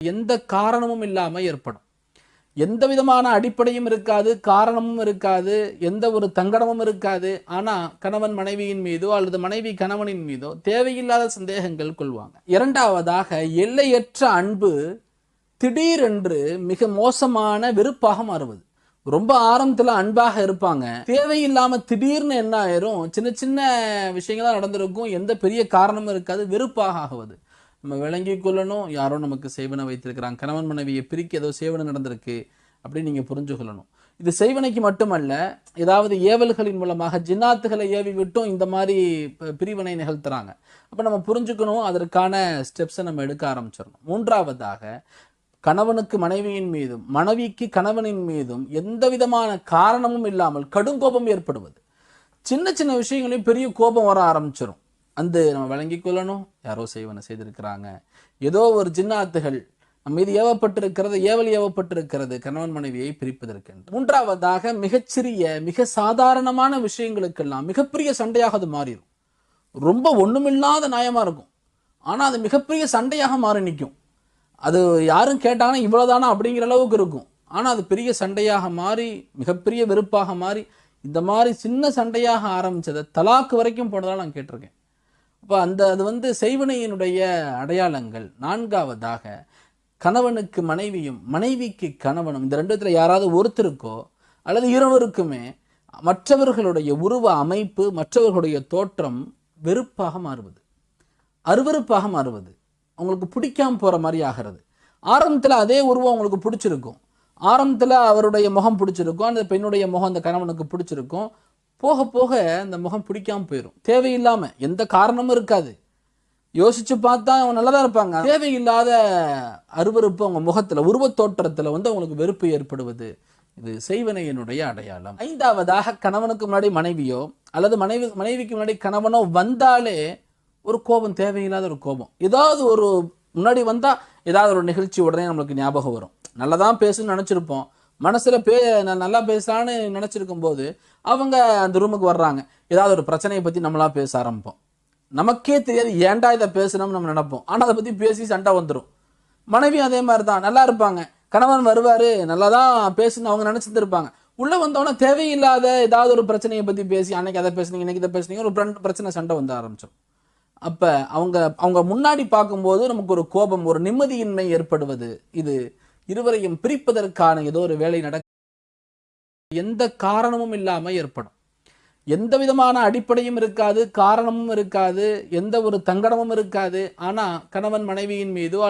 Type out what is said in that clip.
எந்த காரணமும் இல்லாமல் ஏற்படும். எந்த விதமான அடிப்படையும் இருக்காது காரணமும் இருக்காது எந்த ஒரு தங்கடமும் இருக்காது. ஆனால் கணவன் மனைவியின் மீதோ அல்லது மனைவி கணவனின் மீதோ தேவையில்லாத சந்தேகங்கள் கொள்வாங்க. இரண்டாவதாக எல்லையற்ற அன்பு திடீரென்று மிக மோசமான வெறுப்பாக மாறுவது. ரொம்ப ஆரம்பத்தில் அன்பாக இருப்பாங்க. தேவையில்லாமல் திடீர்னு என்ன ஆயிரும் சின்ன சின்ன விஷயங்கள்லாம் நடந்திருக்கும் எந்த பெரிய காரணமும் இருக்காது வெறுப்பாக ஆகுவது. நம்ம விளங்கி கொள்ளணும். யாரோ நமக்கு சேவனை வைத்திருக்கிறாங்க. கணவன் மனைவியை பிரிக்க ஏதோ சேவனை நடந்திருக்கு அப்படின்னு நீங்கள் புரிஞ்சு கொள்ளணும். இது செய்வனைக்கு மட்டுமல்ல ஏதாவது ஏவல்களின் மூலமாக ஜின்னாத்துகளை ஏவி விட்டும் இந்த மாதிரி பிரிவினை நிகழ்த்துறாங்க. அப்போ நம்ம புரிஞ்சுக்கணும் அதற்கான ஸ்டெப்ஸை நம்ம எடுக்க ஆரம்பிச்சிடணும். மூன்றாவதாக கணவனுக்கு மனைவியின் மீதும் மனைவிக்கு கணவனின் மீதும் எந்த விதமான காரணமும் இல்லாமல் கடும் கோபம் ஏற்படுவது. சின்ன சின்ன விஷயங்களையும் பெரிய கோபம் வர ஆரம்பிச்சிடும் அந்த நம்ம வழங்கி கொள்ளணும். யாரோ செய்வன செய்திருக்கிறாங்க. ஏதோ ஒரு ஜின்னாத்துகள் நம்ம மீது ஏவப்பட்டிருக்கிறது ஏவல் ஏவப்பட்டிருக்கிறது. கணவன் மனைவியை பிரிப்பதற்கு மூன்றாவதாக மிகச்சிறிய மிக சாதாரணமான விஷயங்களுக்கெல்லாம் மிகப்பெரிய சண்டையாக அது மாறிடும். ரொம்ப ஒண்ணுமில்லாத நியாயமா இருக்கும். ஆனால் அது மிகப்பெரிய சண்டையாக மாறி நிற்கும். அது யாரும் கேட்டாங்கன்னா இவ்வளோதானா அப்படிங்கிற அளவுக்கு இருக்கும். ஆனால் அது பெரிய சண்டையாக மாறி மிகப்பெரிய வெறுப்பாக மாறி இந்த மாதிரி சின்ன சண்டையாக ஆரம்பித்ததை தலாக்கு வரைக்கும் போனதால நான் கேட்டிருக்கேன். அப்போ அந்த அது வந்து செய்வனையினுடைய அடையாளங்கள். நான்காவதாக கணவனுக்கு மனைவியும் மனைவிக்கு கணவனும் இந்த ரெண்டுத்தில் யாராவது ஒருத்தருக்கோ அல்லது இருவருக்குமே மற்றவர்களுடைய உருவ அமைப்பு மற்றவர்களுடைய தோற்றம் வெறுப்பாக மாறுவது. அருவருப்பாக மாறுவது. அவங்களுக்கு பிடிக்காம போற மாதிரி ஆகிறது. ஆரம்பத்தில் அதே உருவம் அவங்களுக்கு பிடிச்சிருக்கும். ஆரம்பத்தில் அவருடைய முகம் பிடிச்சிருக்கும். அந்த பெண்ணுடைய முகம் அந்த கணவனுக்கு பிடிச்சிருக்கும். போக போக அந்த முகம் பிடிக்காமல் போயிடும் தேவையில்லாமல் எந்த காரணமும் இருக்காது. யோசிச்சு பார்த்தா அவங்க நல்லா தான் இருப்பாங்க. தேவையில்லாத அருவருப்பு அவங்க முகத்தில் உருவத் தோற்றத்தில் வந்து அவங்களுக்கு வெறுப்பு ஏற்படுவது. இது செய்வனையினுடைய அடையாளம். ஐந்தாவதாக கணவனுக்கு முன்னாடி மனைவியோ அல்லது மனைவி மனைவிக்கு முன்னாடி கணவனோ வந்தாலே ஒரு கோபம் தேவையில்லாத ஒரு கோபம். ஏதாவது ஒரு முன்னாடி வந்தால் ஏதாவது ஒரு நிகழ்ச்சி உடனே நம்மளுக்கு ஞாபகம் வரும். நல்லதான் பேசுன்னு நினச்சிருப்போம். மனசில் பே நான் நல்லா பேசலான்னு நினச்சிருக்கும் போது அவங்க அந்த ரூமுக்கு வர்றாங்க. ஏதாவது ஒரு பிரச்சனையை பற்றி நம்மளா பேச ஆரம்பிப்போம். நமக்கே தெரியாது ஏன்டா இதை பேசணும்னு நம்ம நினைப்போம். ஆனால் அதை பற்றி பேசி சண்டை வந்துடும் மனைவி அதே மாதிரி தான் நல்லா இருப்பாங்க. கணவன் வருவார் நல்லா தான் பேசுன்னு அவங்க நினச்சிட்டு இருப்பாங்க உள்ளே வந்தவொடனே தேவையில்லாத ஏதாவது ஒரு பிரச்சனையை பற்றி பேசி அன்னைக்கு அதை பேசுனீங்க இன்னைக்கு இதை பேசுனீங்க ஒரு பிரன்- பிரச்சனை சண்டை வந்து ஆரம்பிச்சோம் அப்போ அவங்க அவங்க முன்னாடி பார்க்கும்போது நமக்கு ஒரு கோபம் ஒரு நிம்மதியின்மை ஏற்படுவது இது. இருவரையும் பிரிப்பதற்கான ஏதோ ஒரு வேலை நடக்க எந்த காரணமும் இல்லாம ஏற்படும். எந்த விதமான அடிப்படையும் இருக்காது காரணமும் இருக்காது எந்த ஒரு தங்கடமும் இருக்காது. ஆனா கணவன் மனைவியின் மீதோ